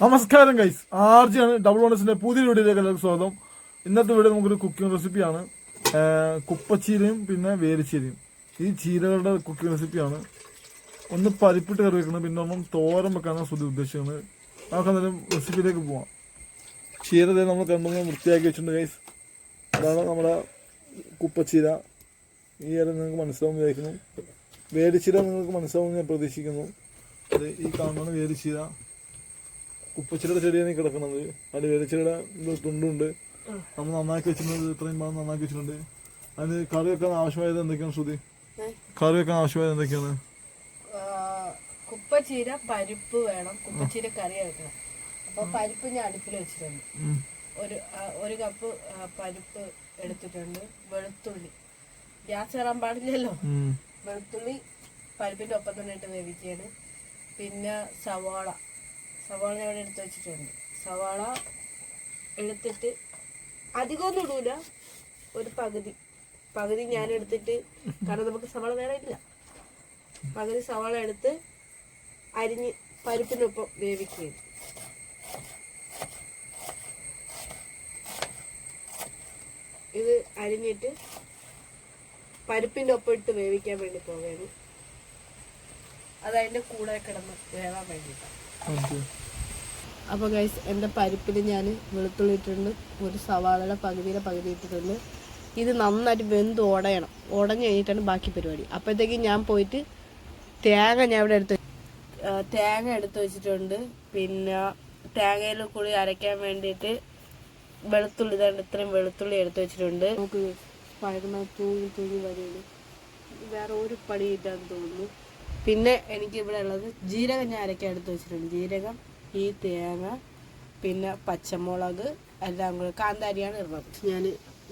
നമസ്കാരം guys ആർജിയാണ് double വണ്ണസിന്റെ പുതിയ വീഡിയോയിലേക്ക് എല്ലാവർക്കും സ്വാഗതം. ഇന്നത്തെ വീഡിയോ നമുക്കൊരു കുക്കിംഗ് റെസിപ്പിയാണ് കുപ്പച്ചീരയും പിന്നെ വേലിച്ചീരയും ഈ ചീരകളുടെ കുക്കിംഗ് റെസിപ്പിയാണ് ഒന്ന് പരിപ്പിട്ട് കറി വെക്കണം പിന്നെ ഒന്നും തോരൻ വെക്കാനാണ് ശ്രുതി ഉദ്ദേശിക്കുന്നത്. നമുക്ക് അന്നേരം റെസിപ്പിയിലേക്ക് പോവാം. ചീര നമ്മൾ കണ്ടൊന്ന് വൃത്തിയാക്കി വെച്ചിട്ടുണ്ട് ഗൈസ് അതാണ് നമ്മുടെ കുപ്പച്ചീര. ഈ ഇല നിങ്ങൾക്ക് മനസ്സിലാവും വിചാരിക്കുന്നു. വേലിച്ചീര നിങ്ങൾക്ക് മനസ്സിലാവും ഞാൻ പ്രതീക്ഷിക്കുന്നു. ഈ കാണുന്ന വേലിച്ചീര കുപ്പച്ചിലയുടെ ചെടിയാണ് കിടക്കുന്നത്. അതിൽ വേലിച്ചിലയുടെ തുണ്ടുണ്ട്. നമ്മൾ നന്നാക്കി വെച്ചിട്ടുണ്ട്. ഇത്രയും ഭാഗം നന്നാക്കി വെച്ചിട്ടുണ്ട്. അതിന് കറി വെക്കാൻ ആവശ്യമായത് എന്തൊക്കെയാണ് ശ്രുതി? കറി വെക്കാൻ ആവശ്യമായത് എന്തൊക്കെയാണ്? കുപ്പച്ചീര പരിപ്പ് വേണം. കുപ്പച്ചീര കറി വെക്കണം അപ്പൊ പരിപ്പ് ഞാൻ അടുപ്പിൽ വെച്ചിട്ടുണ്ട്. ഒരു ഒരു കപ്പ് പരിപ്പ് എടുത്തിട്ടുണ്ട്. വെളുത്തുള്ളി. ഗ്യാസ് കയറാൻ പാടില്ലല്ലോ. വെളുത്തുള്ളി പരിപ്പിന്റെ ഒപ്പം തന്നെ ഇട്ട് വേവിക്കുകയാണ്. പിന്നെ സവാള. സവാള ഞാൻ എടുത്ത് വെച്ചിട്ടുണ്ട്. സവാള എടുത്തിട്ട് അധികമൊന്നും ഇടൂല. ഒരു പകുതി. പകുതി ഞാൻ എടുത്തിട്ട് കാരണം നമുക്ക് സവാള വേറെ ഇല്ല. പകുതി സവാള എടുത്ത് അരിഞ്ഞ് പരിപ്പിനൊപ്പം വേവിക്കുകയും. ഇത് അരിഞ്ഞിട്ട് പരിപ്പിന്റെ ഒപ്പം ഇട്ട് വേവിക്കാൻ വേണ്ടി പോവുകയാണ്. അത് അതിന്റെ കൂടെ കിടന്ന് വേവാൻ വേണ്ടിയിട്ടാണ്. അപ്പോൾ ഗൈസ് എന്റെ പരിപ്പിൽ ഞാൻ വെളുത്തുള്ളി ഇട്ടിട്ടുണ്ട് ഒരു സവാളയുടെ പകുതിയുടെ പകുതി ഇട്ടിട്ടുണ്ട്. ഇത് നന്നായിട്ട് വെന്ത് ഉടയണം ഉടഞ്ഞു കഴിഞ്ഞിട്ടാണ് ബാക്കി പരിപാടി. അപ്പോഴത്തേക്കും ഞാൻ പോയിട്ട് തേങ്ങ ഞാൻ ഇവിടെ എടുത്ത് തേങ്ങ എടുത്ത് വെച്ചിട്ടുണ്ട്. പിന്നെ തേങ്ങയിൽ കൂടി അരയ്ക്കാൻ വേണ്ടിയിട്ട് വെളുത്തുള്ളി ഇതാണ്ട് ഇത്രയും വെളുത്തുള്ളി എടുത്ത് വെച്ചിട്ടുണ്ട്. നമുക്ക് സ്പൈഡർമാൻ തൂങ്ങി തൂങ്ങി വരെയാണ് വേറെ ഒരു പണി ഇല്ലാന്ന് തോന്നുന്നു. പിന്നെ എനിക്കിവിടെ ഉള്ളത് ജീരകം ഞാൻ അരയ്ക്കാൻ എടുത്ത് വെച്ചിട്ടുണ്ട്. ജീരകം ഈ തേങ്ങ പിന്നെ പച്ചമുളക് എല്ലാം കൂടെ കാന്താരിയാണ് ഇടുന്നത്. ഞാൻ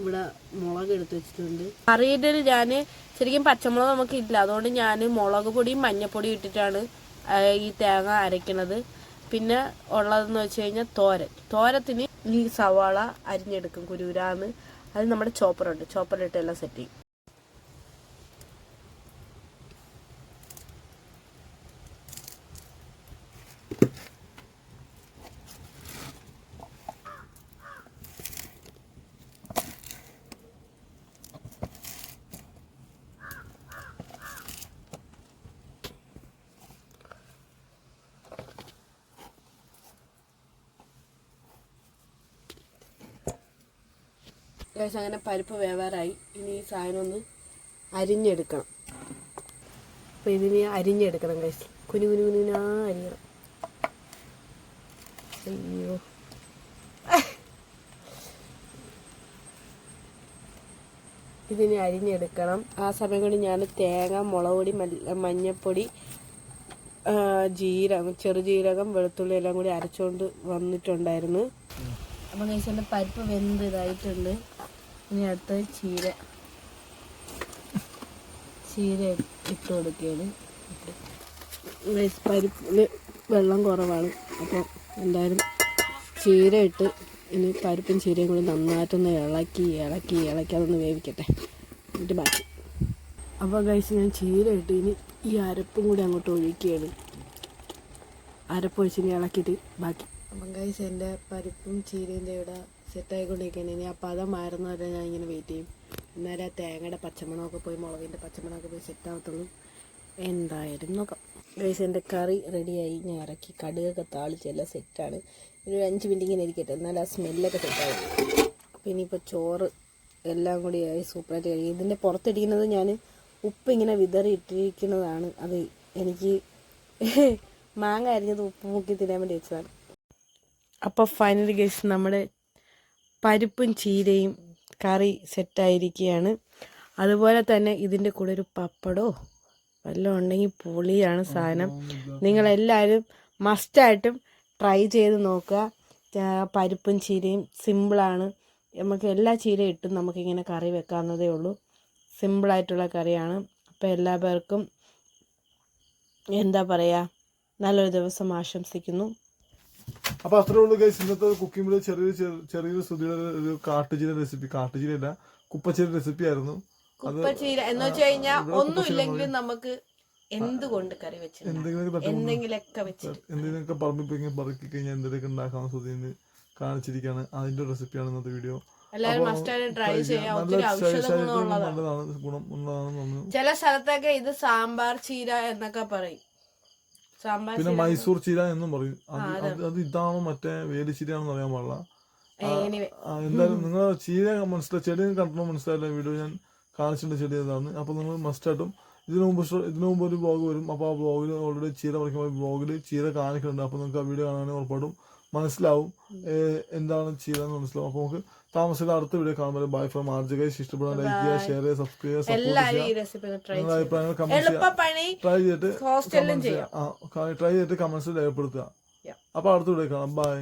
ഇവിടെ മുളക് എടുത്ത് വെച്ചിട്ടുണ്ട്. കറിയുടെ ഞാൻ ശരിക്കും പച്ചമുളക് നമുക്ക് ഇല്ല. അതുകൊണ്ട് ഞാൻ മുളക് പൊടിയും മഞ്ഞപ്പൊടിയും ഇട്ടിട്ടാണ് ഈ തേങ്ങ അരയ്ക്കണത്. പിന്നെ ഉള്ളതെന്ന് വെച്ച് കഴിഞ്ഞാൽ തോരൻ. തോരത്തിന് ഈ സവാള അരിഞ്ഞെടുക്കും കുരുരാന്ന്. അത് നമ്മുടെ ചോപ്പറുണ്ട്. ചോപ്പറിലിട്ട് എല്ലാം സെറ്റ് ചെയ്യും. ഏകദേശം അങ്ങനെ പരിപ്പ് വേവാറായി. ഇനി ഈ സാധനം ഒന്ന് അരിഞ്ഞെടുക്കണം. അപ്പോൾ ഇതിന് അരിഞ്ഞെടുക്കണം കഴിച്ച് കുനു കുനു കുനുനാ അരിയണം. അയ്യോ. ഇതിന് അരിഞ്ഞെടുക്കണം. ആ സമയം കൊണ്ട് ഞാൻ തേങ്ങ മുളക് പൊടി മഞ്ഞപ്പൊടി ജീരകം ചെറുജീരകം വെളുത്തുള്ളി എല്ലാം കൂടി അരച്ചുകൊണ്ട് വന്നിട്ടുണ്ടായിരുന്നു. അപ്പം കഴിച്ചാൽ പരിപ്പ് വെന്ത് ഇതായിട്ടുണ്ട്. ഇനി അടുത്തത് ചീര. ചീര ഇട്ട് കൊടുക്കുകയാണ്. പരിപ്പിൽ വെള്ളം കുറവാണ്. അപ്പോൾ എന്തായാലും ചീര ഇട്ട് ഇനി പരിപ്പും ചീരയും കൂടി നന്നായിട്ടൊന്ന് ഇളക്കി ഇളക്കി ഇളക്കി അതൊന്ന് വേവിക്കട്ടെ. എന്നിട്ട് ബാക്കി. അപ്പോൾ കഴിച്ച് ഞാൻ ചീര ഇട്ട് ഇനി ഈ അരപ്പും കൂടി അങ്ങോട്ട് ഒഴിക്കുകയാണ്. അരപ്പ് ഇനി ഇളക്കിയിട്ട് ബാക്കി. അപ്പം ഗൈസ് എന്റെ പരിപ്പും ചീരയും ഇവിടെ സെറ്റായിക്കൊണ്ടിരിക്കുകയാണ് ഇനി ആ മാറുന്ന വരെ ഞാൻ ഇങ്ങനെ വെയിറ്റ് ചെയ്യും. അന്നേരം ആ തേങ്ങയുടെ പച്ചമണമൊക്കെ പോയി മുളകിന്റെ പച്ചമണമൊക്കെ പോയി സെറ്റാകത്തുള്ളൂ എന്തായാലും നോക്കാം. ഗൈസ് എന്റെ കറി റെഡിയായി ഞാൻ ഇറക്കി കടുകൊക്കെ താളിച്ച് എല്ലാം സെറ്റാണ് ഒരു അഞ്ച് മിനിറ്റ് ഇങ്ങനെ ഇരിക്കട്ടെ. എന്നാൽ ആ സ്മെല്ലൊക്കെ സെറ്റാകും അപ്പോൾ ഇനിയിപ്പോൾ ചോറ് എല്ലാം കൂടി ആയി സൂപ്പറായിട്ട് കഴിയും. ഇതിന്റെ പുറത്തിരിക്കുന്നത് ഞാൻ ഉപ്പ് ഇങ്ങനെ വിതറി ഇട്ടിരിക്കുന്നതാണ്. അത് എനിക്ക് മാങ്ങ അരിഞ്ഞത് ഉപ്പ് മുക്കി തിന്നാൻ വേണ്ടി വെച്ചതാണ്. അപ്പോൾ ഫൈനലി ഗൈസ് നമ്മുടെ പരിപ്പും ചീരയും കറി സെറ്റായിരിക്കുകയാണ് അതുപോലെ തന്നെ ഇതിന്റെ കൂടെ ഒരു പപ്പടോ വല്ലതും ഉണ്ടെങ്കിൽ പൊളിയാണ് സാധനം. നിങ്ങളെല്ലാവരും മസ്റ്റായിട്ടും ട്രൈ ചെയ്ത് നോക്കുക. പരിപ്പും ചീരയും സിമ്പിളാണ് നമുക്ക് എല്ലാ ചീരയും ഇട്ടും നമുക്കിങ്ങനെ കറി വെക്കാവുന്നതേ ഉള്ളൂ. സിമ്പിളായിട്ടുള്ള കറിയാണ്. അപ്പോൾ എല്ലാവർക്കും എന്താ പറയുക നല്ലൊരു ദിവസം ആശംസിക്കുന്നു. അപ്പൊ അത്രേ ഉള്ളൂ ഗൈസ് ഇന്നത്തെ കുക്കിംഗ് ചെറിയ ചെറിയൊരു ചെറിയ- ചെറിയൊരു ശ്രുതിയുടെ ഒരു കാട്ടുചീര റെസിപ്പി കാട്ടുചീരയല്ല കുപ്പച്ചീര റെസിപ്പി ആയിരുന്നു. കുപ്പച്ചീര എന്ന് വെച്ച് കഴിഞ്ഞാൽ ഒന്നും ഇല്ലെങ്കിലും നമുക്ക് എന്തുകൊണ്ട് കറി എന്തെങ്കിലും എന്തെങ്കിലുമൊക്കെ എന്തെങ്കിലുമൊക്കെ പറക്കി കഴിഞ്ഞാൽ എന്തെങ്കിലുമൊക്കെ ഉണ്ടാക്കാൻ സുധീന് കാണിച്ചിരിക്കുകയാണ് അതിന്റെ റെസിപ്പിയാണ് ഇന്നത്തെ വീഡിയോ ചില സ്ഥലത്തൊക്കെ ഇത് സാമ്പാർ ചീര എന്നൊക്കെ പറയും. പിന്നെ മൈസൂർ ചീര എന്നും പറയും. അത് ഇതാണോ മറ്റേ വേലിച്ചീരയാണെന്ന് അറിയാൻ പാടില്ല. എന്തായാലും നിങ്ങൾ ചീര മനസ്സിലായി ചെടി കണ്ടോ മനസ്സിലായില്ല വീഡിയോ ഞാൻ കാണിച്ചിട്ടുണ്ട് ചെടി ഏതാണ് അപ്പൊ നിങ്ങൾ മസ്റ്റായിട്ടും ഇതിനു മുമ്പ് ഇതിനു മുമ്പ് ഒരു ബ്ലോഗ് വരും. അപ്പോൾ ആ ബ്ലോഗിൽ ഓൾറെഡി ചീര പറിക്കുമ്പോൾ ബ്ലോഗിൽ ചീര കാണിക്കുന്നുണ്ട്. അപ്പോൾ നിങ്ങൾക്ക് ആ വീഡിയോ കാണാനും ഉറപ്പായിട്ടും മനസ്സിലാവും. എന്താണ് ചെയ്തതെന്ന് മനസ്സിലാവും. അപ്പോൾ നമുക്ക് താമസിക്കുന്ന അടുത്ത വീഡിയോ കാണുമ്പോൾ ബൈ ഫ്രം ആർജ് ഗൈസ് ഇഷ്ടപ്പെടാൻ ലൈക്ക് ചെയ്യുക ഷെയർ ചെയ്യുക സബ്സ്ക്രൈബ് ചെയ്യുക അഭിപ്രായങ്ങൾ കമന്റ് ചെയ്യുക ട്രൈ ചെയ്തിട്ട്. ട്രൈ ചെയ്തിട്ട് കമന്റ്സ് രേഖപ്പെടുത്തുക. അപ്പൊ അപ്പോൾ അടുത്ത വീഡിയോ കാണാം. ബൈ